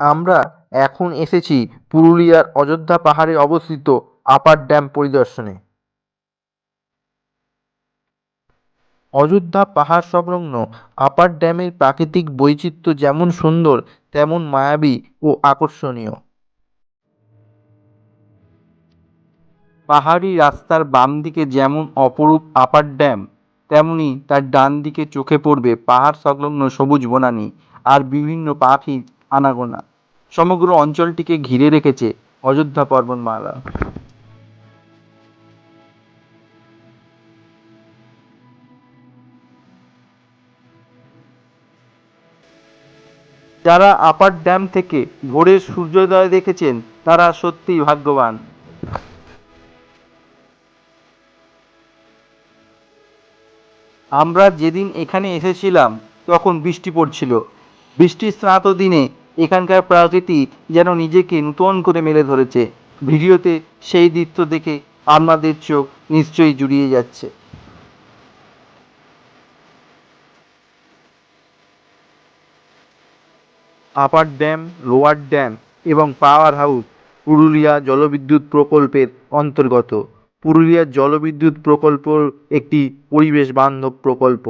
আমরা এখন এসেছি পুরুলিয়ার অযোধ্যা পাহাড়ে অবস্থিত আপার ড্যাম পরিদর্শনে। অযোধ্যা পাহাড় সংলগ্ন আপার ড্যামের প্রাকৃতিক বৈচিত্র্য যেমন সুন্দর, তেমন মায়াবী ও আকর্ষণীয়। পাহাড়ি রাস্তার বাম দিকে যেমন অপরূপ আপার ড্যাম, তেমনি তার ডান দিকে চোখে পড়বে পাহাড় সংলগ্ন সবুজ বনানি আর বিভিন্ন পাখির আনাগোনা। সমগ্র অঞ্চলটিকে ঘিরে রেখেছে অযোধ্যা পর্বতমালা। যারা আপার ড্যাম থেকে ভোরের সূর্যোদয় দেখেছেন, তারা সত্যিই ভাগ্যবান। আমরা যেদিন এখানে এসেছিলাম, তখন বৃষ্টি পড়ছিল। বৃষ্টির স্নাত দিনে এখানকার প্রকৃতি যেন নিজেকে নূতন করে মেলে ধরেছে। ভিডিওতে সেই দৃশ্য দেখে আপনাদের চোখ নিশ্চয়ই জুড়িয়ে যাচ্ছে। আপার ড্যাম, লোয়ার ড্যাম এবং পাওয়ার হাউস পুরুলিয়া জলবিদ্যুৎ প্রকল্পের অন্তর্গত। পুরুলিয়া জলবিদ্যুৎ প্রকল্প একটি পরিবেশ বান্ধব প্রকল্প।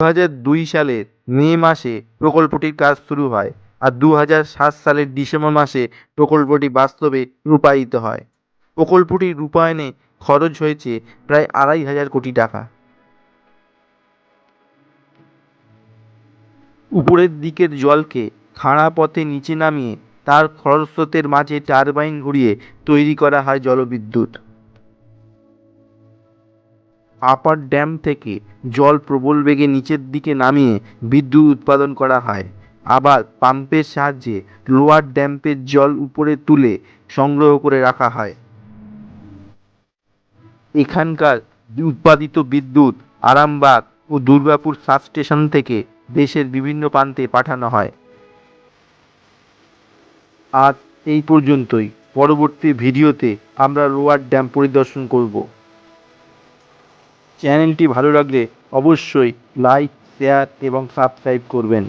দু হাজার দুই সালের মে মাসে প্রকল্পটির কাজ শুরু হয় আর দু হাজার সাত সালের ডিসেম্বর মাসে প্রকল্পটি বাস্তবে রূপায়িত হয়। প্রকল্পটি রূপায়ণে খরচ হয়েছে প্রায় আড়াই হাজার কোটি টাকা। উপরের দিকের জলকে খাড়া পথে নিচে নামিয়ে তার খরস্রোতের মাঝে টারবাইন ঘুরিয়ে তৈরি করা হয় জলবিদ্যুৎ। আপার ড্যাম থেকে জল প্রবল বেগে নিচের দিকে নামিয়ে বিদ্যুৎ উৎপাদন করা হয়। আবার পাম্পের সাহায্যে লোয়ার ড্যাম্পের জল উপরে তুলে সংগ্রহ করে রাখা হয়। এখানকার উৎপাদিত বিদ্যুৎ আরামবাগ ও দুর্গাপুর সাবস্টেশন থেকে দেশের বিভিন্ন প্রান্তে পাঠানো হয়। আজ এই পর্যন্তই। পরবর্তী ভিডিওতে আমরা লোয়ার ড্যাম পরিদর্শন করব। চ্যানেলটি ভালো লাগলে অবশ্যই লাইক শেয়ার এবং সাবস্ক্রাইব করবেন।